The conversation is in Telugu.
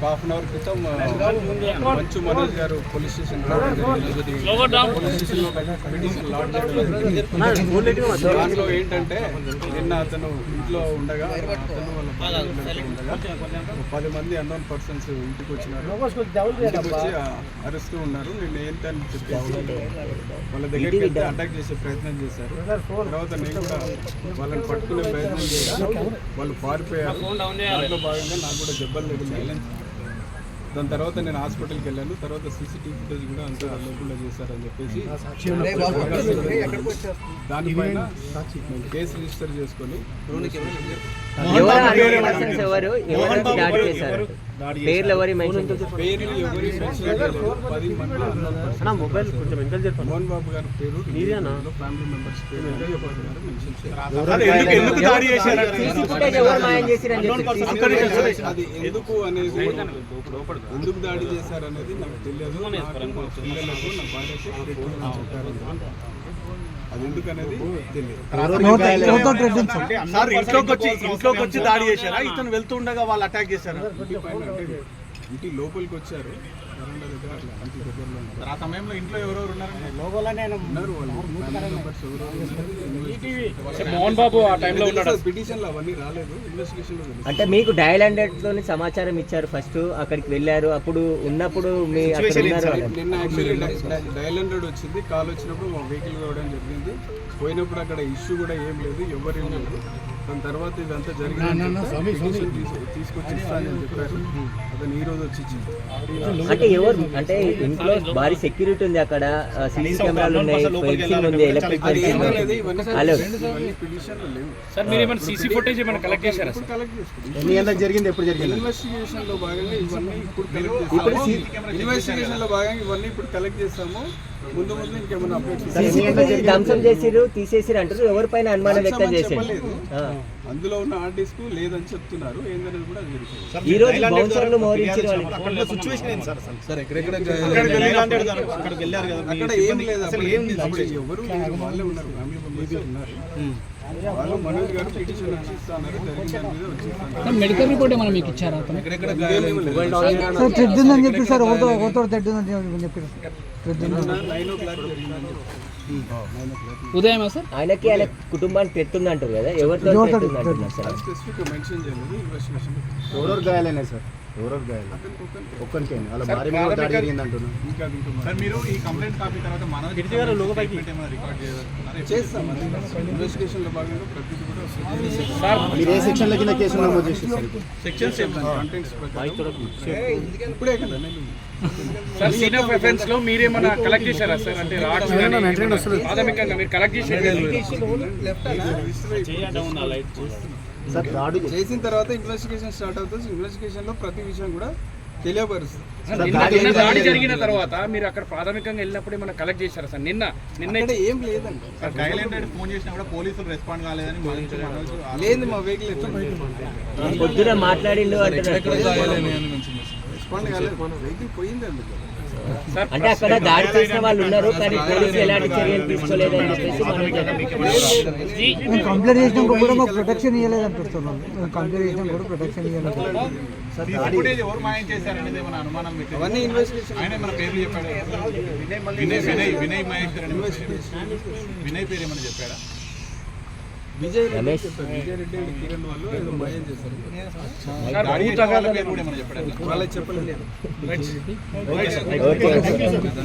ఒక హాఫ్ అన్ అవర్ క్రితం Manchu Manoj garu police station. Police స్టేషన్లో పిటిషన్ చేయడం. దాంట్లో ఏంటంటే నిన్న అతను ఇంట్లో ఉండగా అతను వాళ్ళ ఉండగా పది మంది అన్నోన్ పర్సన్స్ ఇంటికి వచ్చినారు ఇంటికి వచ్చి అరెస్ట్ ఉన్నారు నిన్న ఏంటని చెప్పేసి వాళ్ళ దగ్గరికి వెళ్తే అటాక్ చేసే ప్రయత్నం చేశారు తర్వాత నేను కూడా వాళ్ళని పట్టుకునే ప్రయత్నం చేశాను వాళ్ళు పారిపోయారు దాంట్లో భాగంగా నాకు కూడా దెబ్బలు తగిలినాయి దాని తర్వాత నేను హాస్పిటల్కి వెళ్ళాను. తర్వాత సీసీటీవీ ఫుటేజ్ కూడా అంతా లేకుండా చేశారని చెప్పేసి దానిపైన మేము కేసు రిజిస్టర్ చేసుకొని చేశారు. పేర్లు ఎవరి చేశారు. మోహన్ బాబు గారి పేరు ఫ్యామిలీ మెంబర్స్ పేరు అది ఎందుకు అనేది ఎందుకు దాడి చేశారనేది నాకు తెలియదు. నాకు మా పిల్లలకు నా భార్యకు పెట్టమని చెప్పారు. అది ఎందుకు అనేది తెలియదు సార్ ఇంట్లోకి వచ్చి ఇంట్లోకి వచ్చి దాడి చేశారా? ఇతను వెళ్తుండగా వాళ్ళు అటాక్ చేశారా? ఇంటి పైన అంటే ఇంటి లోపలికి వచ్చారు. ఉన్నారు. ఆ సమయంలో ఇంట్లో ఎవరెవరు ఉన్నారండి? ఉన్నారు వాళ్ళు. మోహన్ బాబు ఆ టైంలో ఉన్నాడు? పిటిషన్లు అవన్నీ రాలేదు? ఇన్వెస్టిగేషన్. అంటే మీకు డయల్ హండ్రెడ్లోని సమాచారం ఇచ్చారు ఫస్ట్ అక్కడికి వెళ్ళారు. అప్పుడు ఉన్నప్పుడు మీ. నిన్న యాక్చువల్లీ డయల్ హండ్రెడ్ వచ్చింది. కాల్ వచ్చినప్పుడు మా వెహికల్ రావడం జరిగింది. పోయినప్పుడు అక్కడ ఇష్యూ కూడా ఏం లేదు ఎవరేం లేదు. దాని తర్వాత ఇదంతా జరిగింది తీసుకొచ్చి ఇస్తానని చెప్పారు. అతను ఈ రోజు వచ్చి అంటే ఎవరు అంటే ఇంట్లో భారీ సెక్యూరిటీ ఉంది అక్కడ సీసీ కెమెరాలు ఉన్నాయి ఫెన్సింగ్ ఉంది ఎలక్ట్రిక్ ఫెన్సింగ్ హలో. సార్ మీరు ఏమైనా సీసీ ఫుటేజ్ ఏమైనా కలెక్ట్ చేశారా ఇప్పుడు కలెక్ట్ చేసుకుంటాం ఎన్ని గంటలకు జరిగింది ఎప్పుడు జరిగింది? ఇన్వెస్టిగేషన్లో భాగంగా ఇవన్నీ ఇప్పుడు కలెక్ట్ చేస్తాము. ఇన్వెస్టిగేషన్లో భాగంగా ఇవన్నీ ఇప్పుడు కలెక్ట్ చేస్తాము. ముందు ముందు ఇంకేమైనా అప్డేట్స్ ధ్వంసం చేసిరు తీసేసిరు అంటారు ఎవరిపైన అనుమానం వ్యక్తం చేశారు. అందులో ఉన్న హార్డ్ డిస్క్ లేదని చెప్తున్నారు ఏందనేది కూడా అది వెరిఫై ఈ రోజు బౌన్సర్లు మోహరించిన వాళ్ళు అక్కడ సిచ్యువేషన్ ఏంటి సార్ అసలు సార్ ఎక్కడెక్కడ అక్కడికి వెళ్ళారు కదా, అక్కడికి వెళ్ళారు కదా మీ అక్కడ ఏం లేదు అసలు అప్పుడు ఏం అప్పుడు ఎవరు లేరు వాళ్ళే ఉన్నారు ఫ్యామిలీ మెంబర్స్ ఉన్నారు వాళ్ళు మనోజ్ గారు పిటిషన్ వచ్చి ఇస్తున్నారు జరిగిన దాని మీద వచ్చి ఇస్తున్నారు. మెడికల్ రిపోర్ట్ ఏమైనా మీకు ఇచ్చారా ఎక్కడెక్కడ. సార్ చెప్పి సార్ చెప్పి నైన్ ఓ క్లాక్ జరిగిందని ఉదయమా సార్? ఆయనకి ఆయన కుటుంబానికి తెస్తుంది అంటారు కదా ఎవరితో తెస్తుంది అంటున్నారు సార్? అది స్పెసిఫిక్ మెన్షన్ చేయలేదు ఇన్వెస్టిగేషన్ ఎవరెవరు గాయాలైనాయి సార్? ఎవరెవరు గాయాలు. ఒక్కరికే వాళ్ళ భార్య మీద దాడి జరిగింది అంటున్నాను మీరు ఈ కంప్లైంట్ కాపీ తర్వాత చేస్తాం. ఇన్వెస్టిగేషన్లో భాగంగా ప్రతిదీ కూడా వస్తుంది. మీరు ఏ సెక్షన్ల కింద కేసు నమోదు చేసి సార్ సెక్షన్స్ ఏమి కంటెంట్స్ ప్రకారం. ఇప్పుడే కదా నేను సార్ సీన్ ఆఫ్ ఎఫెన్స్లో మీరేమైనా కలెక్ట్ చేశారా సార్? అంటే రాడ్స్ ప్రాథమికంగా మీరు కలెక్ట్ చేసేది సార్ దాడి చేసిన తర్వాత ఇన్వెస్టిగేషన్ స్టార్ట్ అవుతుంది. ఇన్వెస్టిగేషన్లో ప్రతి విషయం కూడా తెలియపరుస్తుంది. నిన్న దాడి జరిగిన తర్వాత మీరు అక్కడ ప్రాథమికంగా వెళ్ళినప్పుడు ఏమైనా కలెక్ట్ చేశారా సార్? నిన్న నిన్న ఏం లేదండి. గైలెంట్ ఫోన్ చేసినా కూడా పోలీసులు రెస్పాండ్ కాలేదని లేదు మా వెహికల్ ఎట్లా పొద్దున మాట్లాడిండు రెస్పాండ్ కాలేదు. వెహికల్ పోయింది అందుకు అంటే అక్కడ దాడి చేసిన వాళ్ళు ఉన్నారు కానీ పోలీసులు ఎలాంటి చర్యలు తీసుకోలేదని చెప్పేసి మనం. కంప్లైంట్ చేసినాక కూడా మాకు ప్రొటెక్షన్ ఇవ్వలేదు అంటున్నాను కంప్లైంట్ చేసినా కూడా ప్రొటెక్షన్ ఇవ్వలేదు వినయ్ వినయ్ వినయ్ మహేశ్వర్ అని వినయ్ పేరు ఏమైనా చెప్పాడా రమేష్. చెప్పాడా. చెప్పలేదు.